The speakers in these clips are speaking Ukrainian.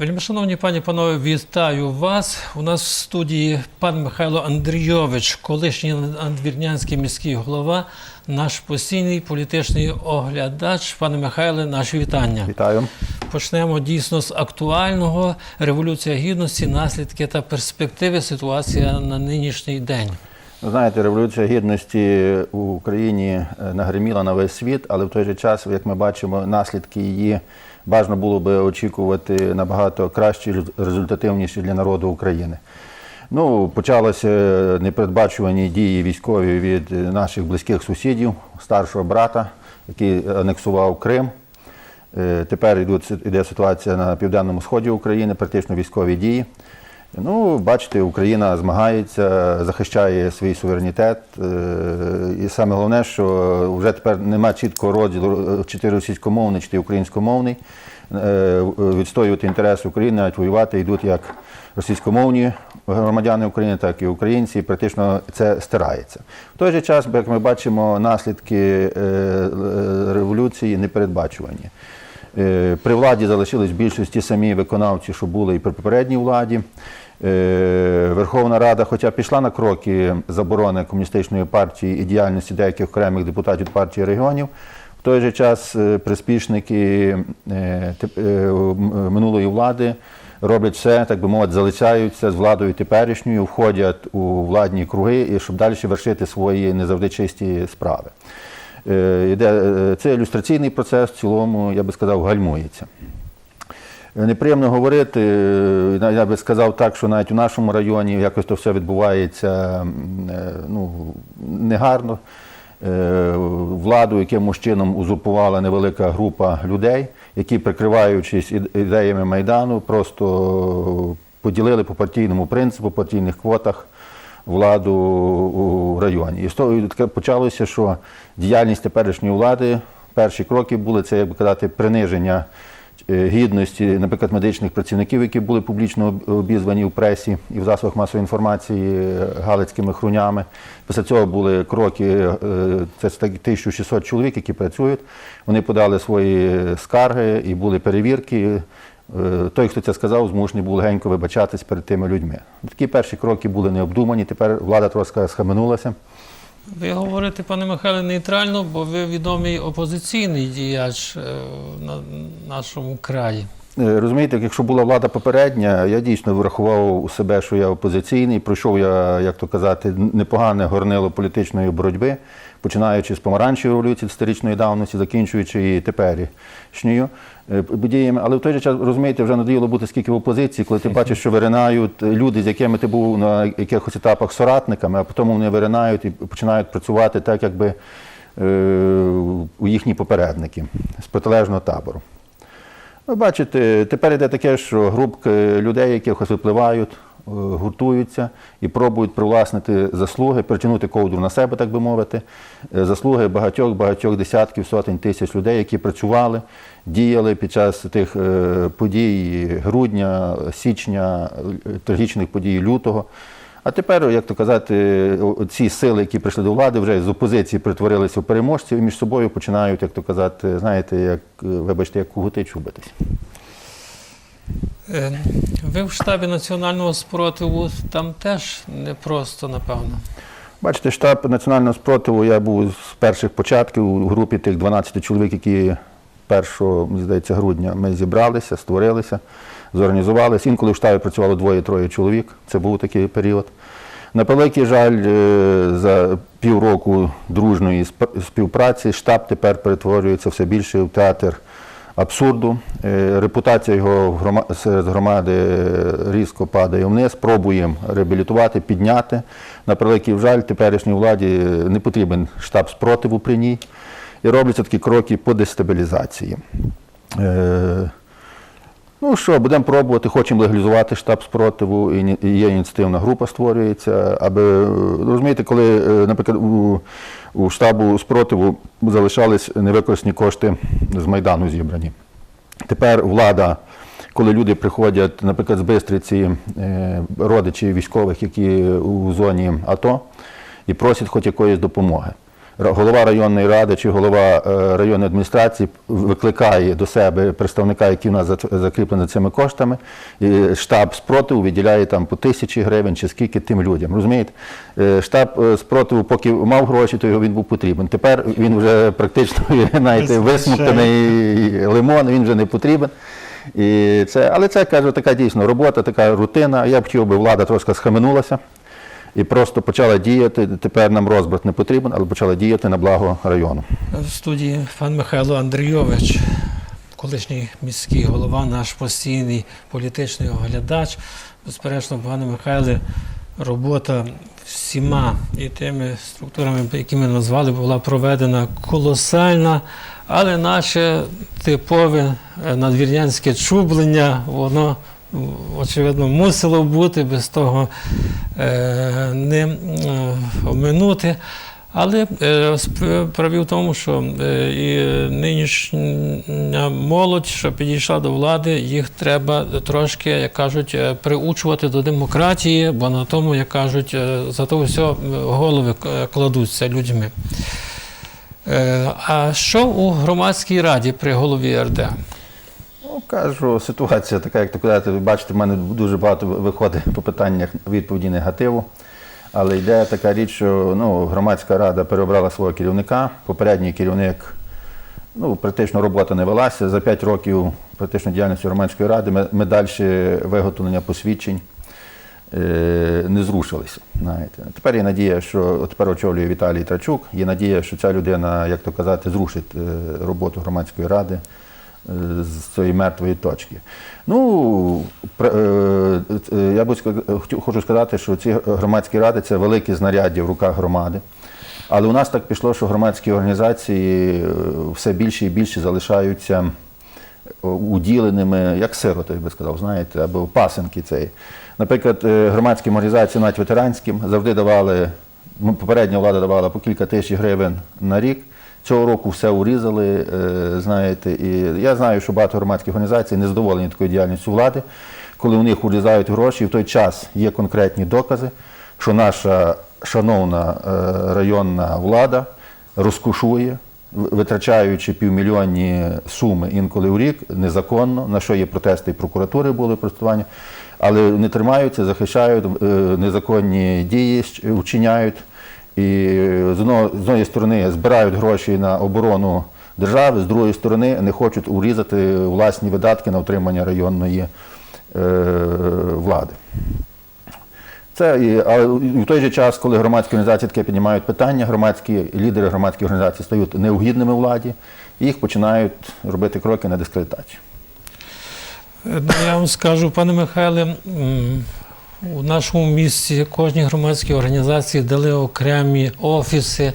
Вельмишановні пані панове, вітаю вас. У нас в студії пан Михайло Андрійович, колишній надвірнянський міський голова, наш постійний політичний оглядач. Пане Михайле, наші вітання. Вітаю. Почнемо дійсно з актуального революція гідності, наслідки та перспективи. Ситуація на нинішній день. Ви знаєте, революція гідності в Україні е, нагриміла на весь світ, але в той же час, як ми бачимо, наслідки її бажано було би очікувати набагато кращі, результативніші для народу України. Ну, почалися непередбачувані дії військові від наших близьких сусідів, старшого брата, який анексував Крим. Е, Тепер йде ситуація на південному сході України, практично військові дії. Ну, бачите, Україна змагається, захищає свій суверенітет. е, І саме головне, що вже тепер немає чіткого розділу, е, чи ти російськомовний, чи ти українськомовний. Е, Відстоювати інтереси України, навіть воювати йдуть як російськомовні громадяни України, так і українці. Практично це стирається. В той же час, як ми бачимо, наслідки революції непередбачувані. При владі залишились в більшості самі виконавці, що були і при попередній владі. Е, Верховна Рада, хоча пішла на кроки заборони комуністичної партії і діяльності деяких окремих депутатів партії регіонів, в той же час е, приспішники е, минулої влади роблять все, так би мовити, залицяються з владою теперішньою, входять у владні круги, і щоб далі вершити свої не завжди чисті справи. Це ілюстраційний процес, в цілому, я би сказав, гальмується. Неприємно говорити, е, я би сказав так, що навіть у нашому районі якось то все відбувається е, ну, негарно. Е, Владу якимось чином узурпувала невелика група людей, які, прикриваючись ідеями Майдану, просто поділили по партійному принципу, по партійних квотах владу у районі. І з того почалося, що діяльність теперішньої влади, перші кроки були це, як би казати, приниження гідності, наприклад, медичних працівників, які були публічно обізвані в пресі і в засобах масової інформації е, галицькими хрунями. Після цього були кроки, е, це так 1600 чоловік, які працюють. Вони подали свої скарги і були перевірки. Е, Той, хто це сказав, змушений був легенько вибачатись перед тими людьми. Такі перші кроки були необдумані. Тепер влада трошки схаменулася. Ви говорите, пане Михайле, нейтрально, бо ви відомий опозиційний діяч в на нашому краї. Е, Розумієте, якщо була влада попередня, я дійсно врахував у себе, що я опозиційний. Пройшов я, як то казати, непогане горнило політичної боротьби, починаючи з помаранчевої революції сторічної давності, закінчуючи і теперішньою е, подіями. Але в той же час, розумієте, вже надоїло бути скільки в опозиції, коли ти бачиш, що виринають люди, з якими ти був на якихось етапах соратниками, а потім вони виринають і починають працювати так, якби е, у їхні попередники з протилежного табору. Ви бачите, тепер йде таке, що групки людей, якихось випливають, е, гуртуються і пробують привласнити заслуги, притягнути ковдру на себе, так би мовити, е, заслуги багатьох, багатьох десятків, сотень тисяч людей, які працювали, діяли під час тих е, подій грудня, січня, трагічних подій лютого. А тепер, як то казати, ці сили, які прийшли до влади, вже з опозиції притворилися в переможців і між собою починають, як то казати, знаєте, як е, вибачте, як кугути чубитись. Е, Ви в штабі національного спротиву там теж непросто, напевно. Бачите, штаб національного спротиву я був з перших початків у групі тих 12 чоловік, які 1, здається, грудня ми зібралися, створилися, зорганізувалися. Інколи в штабі працювало двоє-троє чоловік. Це був такий період. На превеликий жаль, е, за півроку дружної співпраці штаб тепер перетворюється все більше в театр абсурду. Е, Репутація його серед громади е, різко падає вниз. Пробуємо реабілітувати, підняти. На превеликий жаль, теперішній владі не потрібен штаб спротиву при ній. І робляться такі кроки по дестабілізації. Ну що, будемо пробувати, хочемо легалізувати штаб спротиву, і є ініціативна група створюється, аби розумієте, коли, е, наприклад, у, у штабу спротиву залишались невикористані кошти з Майдану зібрані. Тепер влада, коли люди приходять, наприклад, з Бистриці, е, родичі військових, які у зоні АТО, і просять хоч якоїсь допомоги. Голова районної ради чи голова е, районної адміністрації викликає до себе представника, який у нас за- закріплений цими коштами, і штаб спротиву виділяє там по тисячі гривень чи скільки тим людям. Розумієте? Е, Штаб е, спротиву, поки мав гроші, то його він був потрібен. Тепер він вже практично знаєте, висмоктаний лимон, він вже не потрібен. І це, але це кажу, така дійсно робота, така рутина. Я б хотів, би влада трошки схаменулася і просто почала діяти. Тепер нам розбрат не потрібен, але почала діяти на благо району. В студії пан Михайло Андрійович, колишній міський голова, наш постійний політичний оглядач. Безперечно, пане Михайле, робота всіма і тими структурами, які ми назвали, була проведена колосальна, але наше типове е, надвірнянське чублення, воно очевидно мусило бути, без того е, не е, оминути. Але е, справі в тому, що і нинішня молодь, що підійшла до влади, їх треба трошки, як кажуть, приучувати до демократії, бо на тому, як кажуть, е, за то все голови кладуться людьми. А що у громадській раді при голові РД? Кажу, ситуація така, як то казати, ви бачите, в мене дуже багато виходить по питаннях відповіді негативу. Але йде така річ, що ну, громадська рада переобрала свого керівника. Попередній керівник, ну, практично робота не велася. За 5 років практично діяльності громадської ради ми, ми далі виготовлення посвідчень е, не зрушилися. Знаєте. Тепер є надія, що тепер очолює Віталій Трачук. Є надія, що ця людина, як то казати, зрушить е, роботу громадської ради з цієї мертвої точки. Ну, е, е, я хочу сказати, що ці громадські ради це великі знаряддя в руках громади. Але у нас так пішло, що громадські організації е, все більше і більше залишаються уділеними, як сироти, я би сказав, знаєте, або пасенки цей. Наприклад, громадським організаціям, навіть ветеранським, завжди давали, попередня влада давала по кілька тисяч гривень на рік. Цього року все урізали, е, знаєте, і я знаю, що багато громадських організацій не задоволені такою діяльністю влади, коли у них урізають гроші, і в той час є конкретні докази, що наша шановна е, районна влада розкушує, витрачаючи півмільйонні суми інколи у рік незаконно, на що є протести і прокуратури були протестування, але не тримаються, захищають е, незаконні дії, вчиняють. І з однієї сторони збирають гроші на оборону держави, з другої сторони не хочуть урізати власні видатки на утримання районної е, влади. Це але в той же час, коли громадські організації таке піднімають питання, громадські лідери громадських організацій стають неугідними владі, і їх починають робити кроки на дискредитацію. Е, Я вам скажу, пане Михайле, у нашому місті кожній громадській організації дали окремі офіси.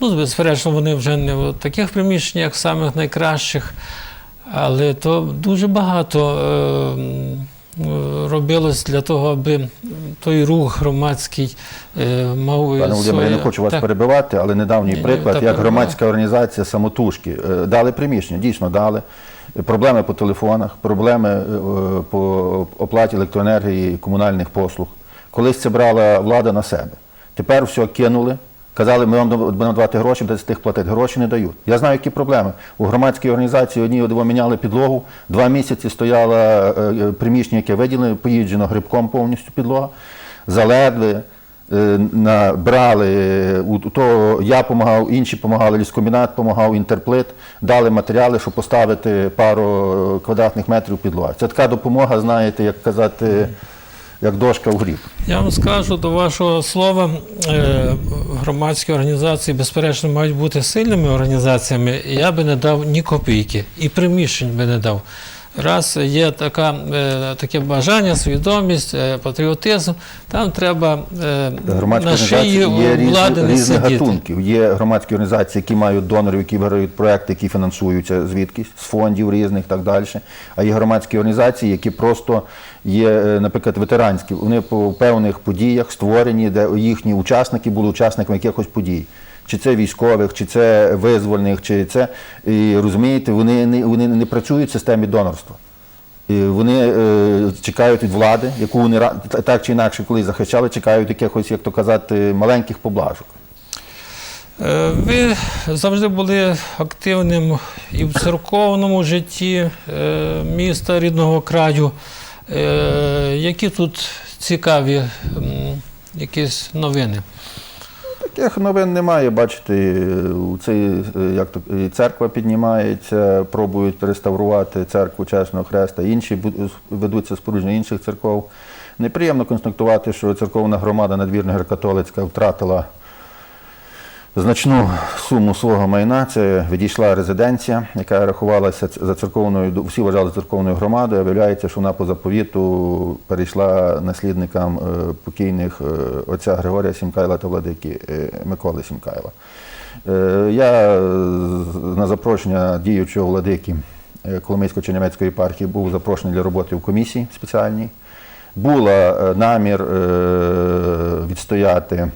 Ну, безперечно, вони вже не в таких приміщеннях, самих найкращих, але то дуже багато е, робилось для того, аби той рух громадський е, мав Пане Володимире, я не хочу вас Так. перебивати, але недавній Ні, ні, приклад, як громадська організація самотужки е, дали приміщення, дійсно дали. Проблеми по телефонах, проблеми е, по оплаті електроенергії і комунальних послуг. Колись це брала влада на себе. Тепер все кинули. Казали, ми вам будемо давати гроші, будете з тих платити. Гроші не дають. Я знаю, які проблеми. У громадській організації одні одного міняли підлогу. Два місяці стояло е, е, приміщення, яке виділене, поїджено грибком повністю підлога. Заледли, е, набрали, е, того я допомагав, інші допомагали, ліскомбінат допомагав, інтерплит, дали матеріали, щоб поставити пару е, квадратних метрів підлоги. Це така допомога, знаєте, як казати, як дошка в гріб. Я вам скажу до вашого слова, громадські організації, безперечно, мають бути сильними організаціями. Я би не дав ні копійки, і приміщень би не дав. Раз є така, е, таке бажання, свідомість, е, патріотизм, там треба е, на шиї є влади не сидіти. гатунків. Є громадські організації, які мають донорів, які виграють проекти, які фінансуються звідкись, з фондів різних і так далі. А є громадські організації, які просто є, наприклад, ветеранські. Вони по певних подіях створені, де їхні учасники були учасниками якихось подій. Чи це військових, чи це визвольних, чи це. І розумієте, вони не, вони не працюють в системі донорства. І вони е, чекають від влади, яку вони так чи інакше колись захищали, чекають якихось, як то казати, маленьких поблажок. Е, Ви завжди були активним і в церковному житті е, міста рідного краю. Е, Які тут цікаві якісь новини? Таких новин немає. Бачите, у цей, е, як то, церква піднімається, пробують реставрувати церкву Чесного Хреста, інші ведуться спорудження інших церков. Неприємно констатувати, що церковна громада надвірна греко-католицька втратила значну суму свого майна. Це відійшла резиденція, яка рахувалася за церковною, всі вважали церковною громадою, а виявляється, що вона по заповіту перейшла наслідникам е, покійних е, отця Григорія Сімкайла та владики е, Миколи Сімкайла. Я на запрошення діючого владики е, Коломийсько-Чернівецької єпархії був запрошений для роботи в комісії спеціальній. Була намір відстояти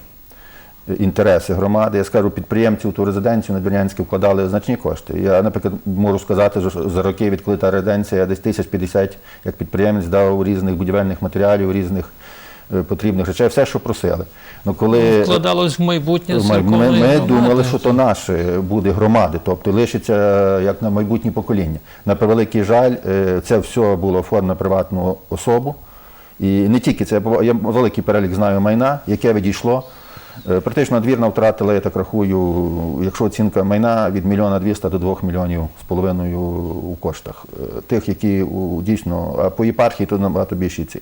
інтереси громади. Я скажу, підприємці у ту резиденцію на Двірнянській вкладали значні кошти. Я, наприклад, можу сказати, що за роки, відколи та резиденція, я десь тисяч п'ятдесят як підприємець дав різних будівельних матеріалів, різних е, потрібних речей, все, що просили. Ну, коли Вкладалось в майбутнє ми, ми, ми думали, що то наше буде громади, тобто лишиться як на майбутнє покоління. На превеликий жаль, е, це все було оформлено приватну особу. І не тільки це, я великий перелік знаю майна, яке відійшло. Е, Практично надвірна втратила, я так рахую, якщо оцінка майна від мільйона 200 до 2 мільйонів з половиною у коштах. Е, Тих, які дійсно, а по єпархії то набагато більші ці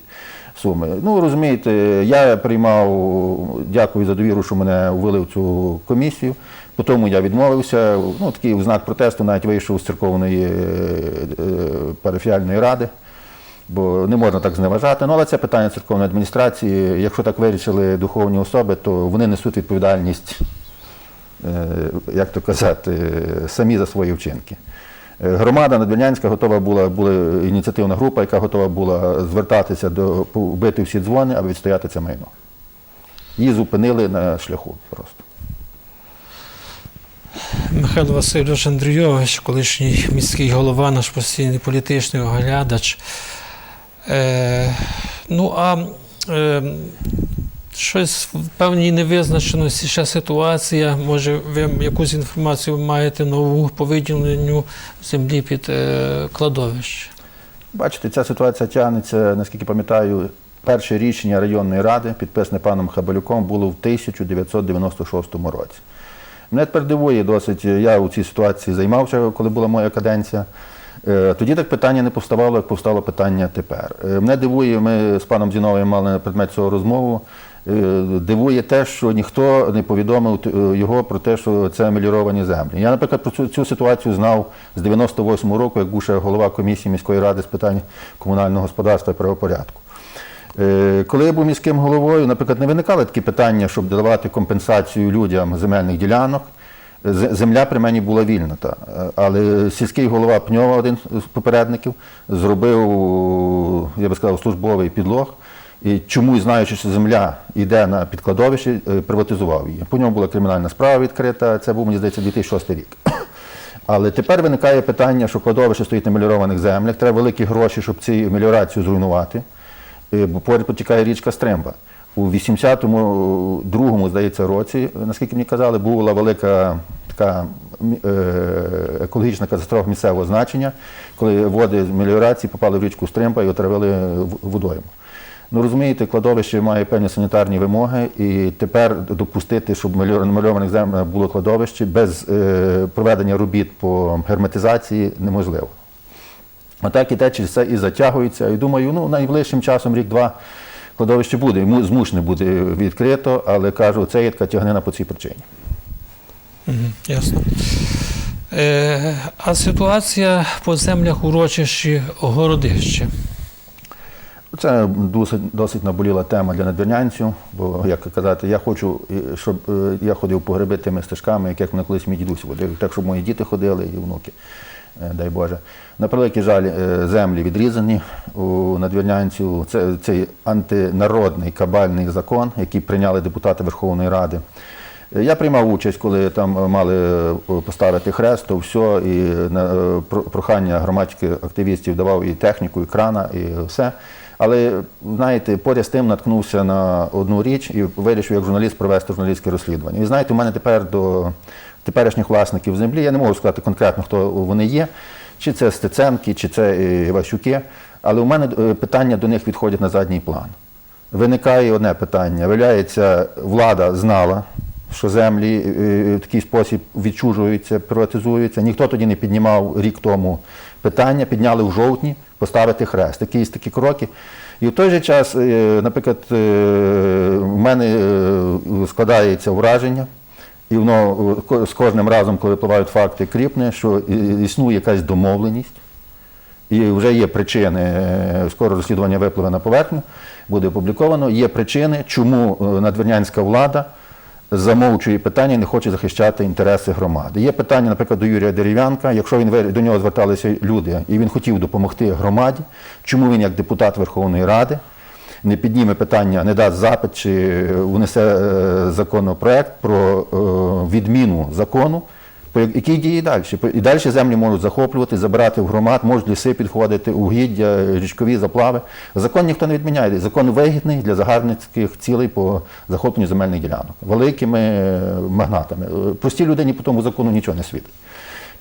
суми. Ну, розумієте, я приймав, дякую за довіру, що мене ввели в цю комісію. Потім я відмовився. Ну, такий в знак протесту навіть вийшов з церковної е, парафіальної ради бо не можна так зневажати. Ну, але це питання церковної адміністрації. Якщо так вирішили духовні особи, то вони несуть відповідальність, е, як то казати, самі за свої вчинки. Е, Громада Надвірнянська готова була, була ініціативна група, яка готова була звертатися до вбити всі дзвони, аби відстояти це майно. Її зупинили на шляху просто. Михайло Васильович Андрійович, колишній міський голова, наш постійний політичний оглядач. Е, ну а е, щось в певній невизначеності, ще ситуація. Може, ви якусь інформацію маєте нову по виділенню землі під е, кладовище? Бачите, ця ситуація тягнеться, наскільки пам'ятаю, перше рішення районної ради, підписане паном Хабалюком, було в 1996 році. Мене тепер дивує досить, я у цій ситуації займався, коли була моя каденція. Е, Тоді так питання не повставало, як повстало питання тепер. Е, Мене дивує, ми з паном Зіновим мали предмет цього розмову. е, Дивує те, що ніхто не повідомив його про те, що це меліровані землі. Я, наприклад, про цю, цю ситуацію знав з 98-го року, як був ще голова комісії міської ради з питань комунального господарства і правопорядку. Коли я був міським головою, наприклад, не виникали такі питання, щоб давати компенсацію людям земельних ділянок. Земля при мені була вільна. Та. Е, Але сільський голова Пньова, один з попередників, зробив, я би сказав, службовий підлог. І чомусь, знаючи, що земля йде на підкладовище, е, приватизував її. По ньому була кримінальна справа відкрита, це був, мені здається, 2006 рік. Але тепер виникає питання, що кладовище стоїть на меліорованих землях, треба великі гроші, щоб цю меліорацію зруйнувати, Е, бо поряд потікає річка Стремба. У 82-му, здається, році, наскільки мені казали, була велика така е, екологічна катастрофа місцевого значення, коли води з меліорації попали в річку Стремба і отравили водойму. Ну розумієте, кладовище має певні санітарні вимоги, і тепер допустити, щоб на мальованих землях було кладовище без е, проведення робіт по герметизації неможливо. Отак і те через це і затягується. І думаю, ну найближчим часом, рік-два, кладовище буде, змушене буде відкрито, але кажу, це є така тягнина по цій причині. Ясно. Е, а ситуація по землях урочищі городище. Це досить, досить наболіла тема для надвірнянців, бо, як казати, я хочу, щоб е, я ходив по гриби тими стежками, яких мене колись мій дідусь водив, так, щоб мої діти ходили і внуки, дай Боже. На превеликий жаль, е, землі відрізані у надвірнянців. Це цей антинародний кабальний закон, який прийняли депутати Верховної Ради. Я приймав участь, коли там е, мали е, поставити хрест, то все, і на е, прохання громадських активістів давав і техніку, і крана, і все. Але знаєте, поряд з тим наткнувся на одну річ і вирішив як журналіст провести журналістське розслідування. І знаєте, у мене тепер до теперішніх власників землі, я не можу сказати конкретно, хто вони є, чи це Стеценки, чи це е, але у мене е, питання до них відходять на задній план. Виникає одне питання. Виявляється, влада знала, що землі е, в такий спосіб відчужуються, приватизуються. Ніхто тоді не піднімав рік тому питання, підняли в жовтні поставити хрест. Якісь такі кроки. І в той же час, наприклад, в мене складається враження, і воно е, з кожним разом, коли випливають факти, кріпне, що існує якась домовленість. І вже є причини, е, скоро розслідування випливе на поверхню, буде опубліковано. Є причини, чому е, надвірнянська влада замовчує питання і не хоче захищати інтереси громади. Є питання, наприклад, до Юрія Дерев'янка. Якщо він до нього зверталися люди, і він хотів допомогти громаді, чому він як депутат Верховної Ради не підніме питання, не дасть запит чи внесе е, законопроект про е, відміну закону, який діє далі. І далі землі можуть захоплювати, забирати в громад, можуть ліси підходити, угіддя, річкові заплави. Закон ніхто не відміняє. Закон вигідний для загарбницьких цілей по захопленню земельних ділянок, великими е, магнатами. Е, Простій людині по тому закону нічого не світить.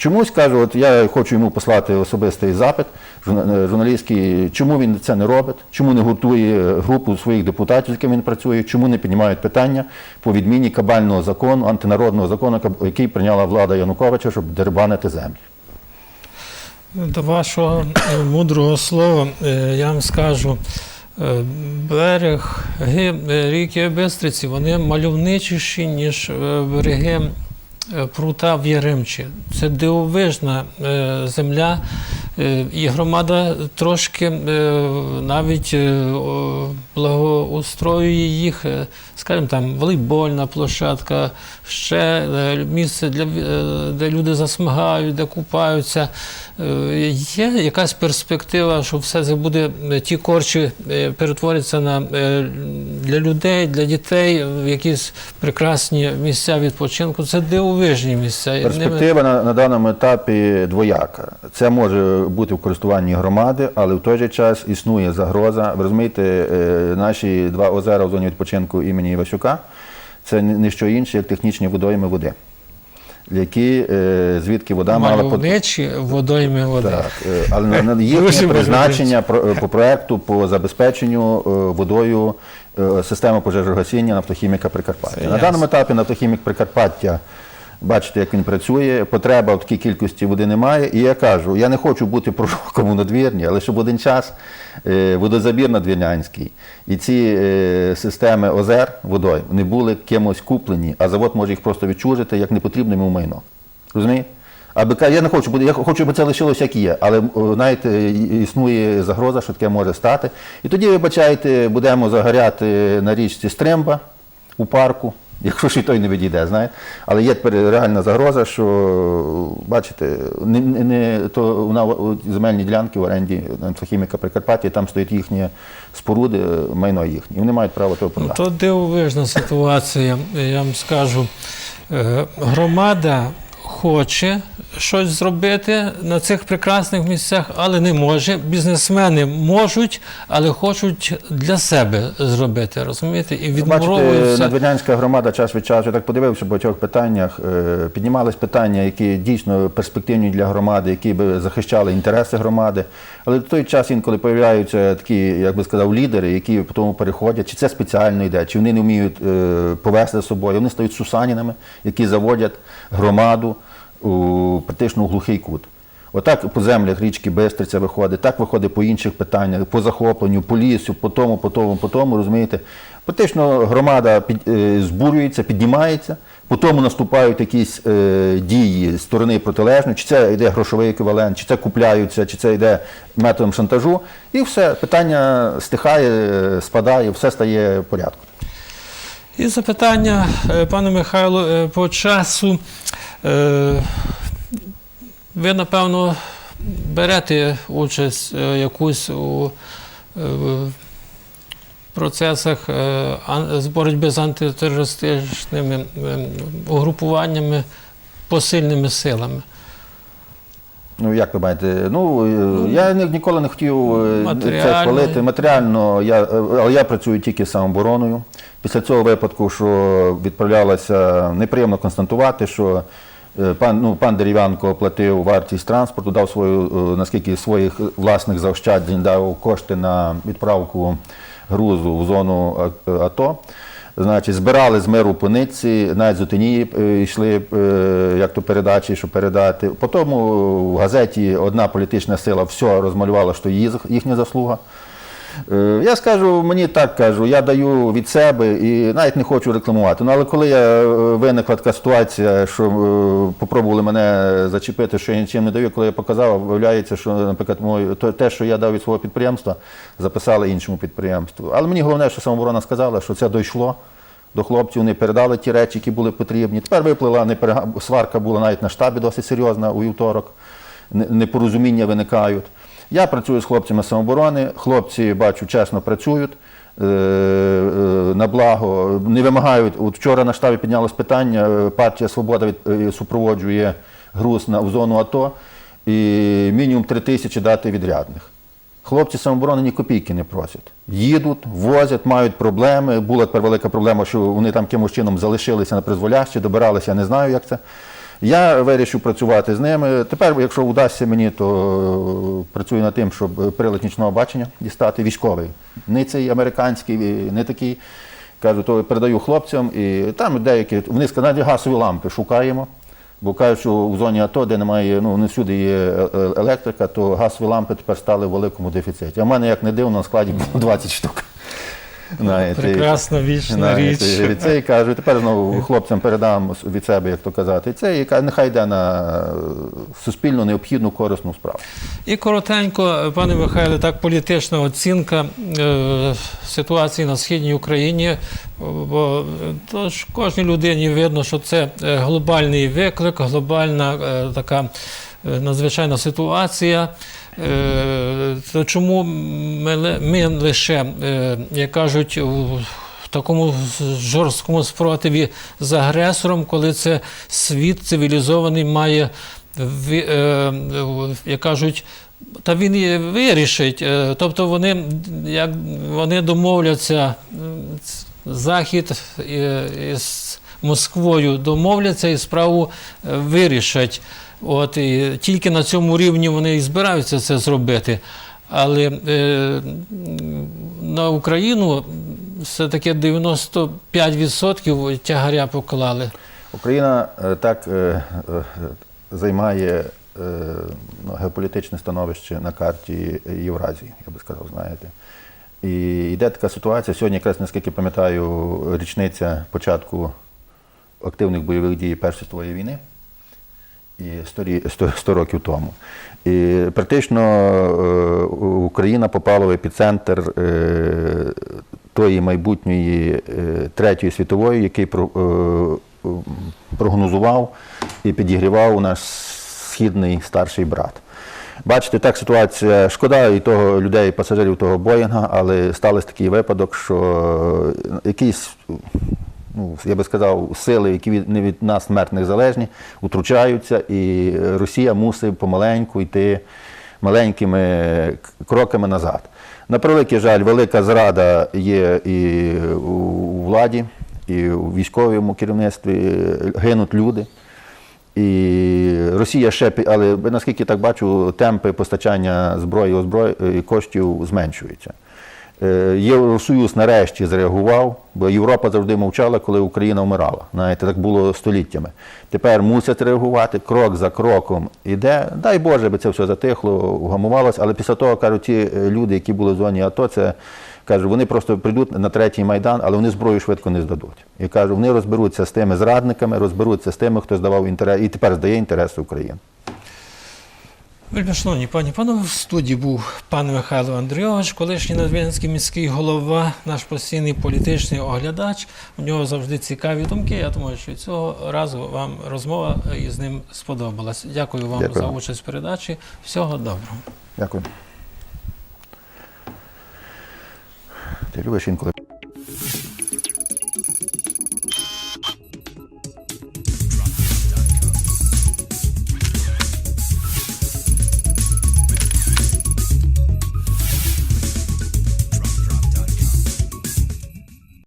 Чомусь кажу, от я хочу йому послати особистий запит е, журналістський, чому він це не робить, чому не гуртує групу своїх депутатів, з якими він працює, чому не піднімають питання по відміні кабального закону, антинародного закону, який прийняла влада Януковича, щоб дербанити землі. До вашого е, мудрого слова е, я вам скажу. е, Берег е, ріки Бистриці вони мальовничіші, ніж е, береги е, прута в Яремчі. Це дивовижна е, земля, е, і громада трошки е, навіть е, благоустроює їх, е, скажімо, там волейбольна площадка, ще е, місце, для, е, де люди засмагають, де купаються. Є якась перспектива, що все це буде, ті корчі перетворяться на для людей, для дітей в якісь прекрасні місця відпочинку. Це дивовижні місця. Ними- Перспектива на, на даному етапі двояка. Це може бути в користуванні громади, але в той же час існує загроза. Ви розумієте, наші два озера в зоні відпочинку імені Івасюка це не що інше, як технічні водойми води, які е, звідки вода мала по- водойми води. так, е, але їхнє призначення е, по проекту по забезпеченню водою системи пожежогасіння нафтохіміка Прикарпаття. Це На даному етапі нафтохімік Прикарпаття. Бачите, як він працює, потреба в такій кількості води немає. І я кажу, я не хочу бути пророком у надвірні, але щоб один час е, водозабір надвірнянський і ці е, системи озер водою не були кимось куплені, а завод може їх просто відчужити як непотрібне йому майно. Розумієте? Я не хочу, я хочу, щоб це лишилося як є, але знаєте, існує загроза, що таке може стати. І тоді, вибачайте, будемо загоряти на річці Стримба у парку, якщо ж і той не відійде, знаєте. Але є тепер реальна загроза, що бачите, не, не, то вона земельні ділянки в оренді Нафтохіміка Прикарпаття, там стоять їхні споруди, е, майно їхнє. І вони мають право того Ну, продати. то дивовижна ситуація, я вам скажу. Е, Громада хоче щось зробити на цих прекрасних місцях, але не може. Бізнесмени можуть, але хочуть для себе зробити, розумієте? І відмовляються. надвірнянська громада час від часу, я так подивився в багатьох питаннях, е, піднімались питання, які дійсно перспективні для громади, які би захищали інтереси громади. Але в той час інколи появляються такі, як би сказав, лідери, які по тому переходять, чи це спеціально йде, чи вони не вміють е, повести з собою. Вони стають сусанінами, які заводять громаду практично у глухий кут. Отак по землях річки Бистриця виходить, так виходить по інших питаннях, по захопленню, по лісу, по тому, по тому, по тому, розумієте. Фактично громада під, е, збурюється, піднімається, по тому наступають якісь е, дії сторони протилежної, чи це йде грошовий еквівалент, чи це купляються, чи це йде методом шантажу, і все, питання стихає, спадає, все стає в порядку. І запитання, е, пане Михайло, е, по часу. Е, Ви, напевно, берете участь е, якусь у е, процесах з боротьби з антитерористичними угрупуваннями, посильними силами. Ну, як ви маєте? Ну, я ніколи не хотів це хвалити. Матеріально, я, але я працюю тільки з самообороною. Після цього випадку, що відправлялося, неприємно констатувати, що пан, ну, пан Дерев'янко оплатив вартість транспорту, дав свою, е, наскільки своїх власних заощаджень, дав кошти на відправку грузу в зону АТО. Значить, збирали з миру по нитці, навіть з Отинії е, йшли, е, як то передачі, щоб передати. Потім в газеті одна політична сила все розмалювала, що їхня заслуга. Е, Я скажу, мені так кажу, я даю від себе і навіть не хочу рекламувати. Ну, але коли я, е, виникла така ситуація, що е, попробували мене зачепити, що я нічим не даю, коли я показав, виявляється, що, наприклад, мою, то, те, що я дав від свого підприємства, записали іншому підприємству. Але мені головне, що самооборона сказала, що це дійшло. До хлопців вони передали ті речі, які були потрібні. Тепер виплила сварка була навіть на штабі досить серйозна у вівторок. Непорозуміння виникають. Я працюю з хлопцями самооборони. Хлопці, бачу, чесно працюють е, е, на благо. Не вимагають. От вчора на штабі піднялось питання. е, Партія Свобода супроводжує груз в зону АТО і мінімум три тисячі дати відрядних. Хлопці самооборони ні копійки не просять. Їдуть, возять, мають проблеми. Була тепер велика проблема, що вони там якимось чином залишилися на призволяще, добиралися, я не знаю, як це. Я вирішив працювати з ними. Тепер, якщо вдасться мені, то е, працюю над тим, щоб прилад нічного бачення дістати військовий. Не цей американський, е, не такий. Кажу, то передаю хлопцям, і там деякі вони сказали, газові лампи шукаємо. Бо кажуть, що у зоні АТО, де немає, ну не всюди є е- електрика, то газові лампи тепер стали в великому дефіциті. А в мене, як не дивно, на складі було 20 штук. Знаєте, Прекрасна вічна знаєте, річ. Це і кажу, тепер знову хлопцям передам від себе, як то казати. Це і нехай йде на е, суспільну необхідну корисну справу. І коротенько, пане Михайле, так політична оцінка е, ситуації на східній Україні. Бо е, тож кожній людині видно, що це е, глобальний виклик, глобальна е, така е, надзвичайна ситуація. Е, то чому ми, ми лише, е, як кажуть, в такому жорсткому спротиві з агресором, коли це світ цивілізований має, е, як кажуть, та він і вирішить. Тобто вони, як вони домовляться, Захід із Москвою домовляться і справу вирішать. От, і тільки на цьому рівні вони і збираються це зробити. Але е, на Україну все-таки 95% тягаря поклали. Україна е, так е, е, займає е, ну, геополітичне становище на карті Євразії, я би сказав, знаєте. І йде така ситуація. Сьогодні, якраз наскільки пам'ятаю, річниця початку активних бойових дій Першої світової війни і 100, 100, 100 років тому. І практично е, Україна попала в епіцентр е, тої майбутньої е, третьої світової, який про- прогнозував і підігрівав наш східний старший брат. Бачите, так ситуація шкода і того людей, і пасажирів того Боїнга, але стався такий випадок, що якісь ну, я би сказав, сили, які від, не від нас, смертних, залежні, утручаються, і Росія мусить помаленьку йти маленькими кроками назад. На превеликий жаль, велика зрада є і у владі, і у військовому керівництві, гинуть люди. І Росія ще, але наскільки так бачу, темпи постачання зброї озброї коштів зменшуються. Е, Євросоюз нарешті зреагував, бо Європа завжди мовчала, коли Україна вмирала. Знаєте, так було століттями. Тепер мусять реагувати крок за кроком. Іде, дай Боже, би це все затихло, вгамувалося, але після того кажуть, ті е, люди, які були в зоні АТО, це кажу, вони просто прийдуть на третій майдан, але вони зброю швидко не здадуть. І кажу, вони розберуться з тими зрадниками, розберуться з тими, хто здавав інтерес і тепер здає інтереси України. Вельми шановні пані, панове, в студії був пан Михайло Андрійович, колишній надвірнський міський голова, наш постійний політичний оглядач. У нього завжди цікаві думки. Я думаю, що цього разу вам розмова із ним сподобалась. Дякую вам Дякую. за участь в передачі. Всього доброго. Дякую. Ти любиш інколи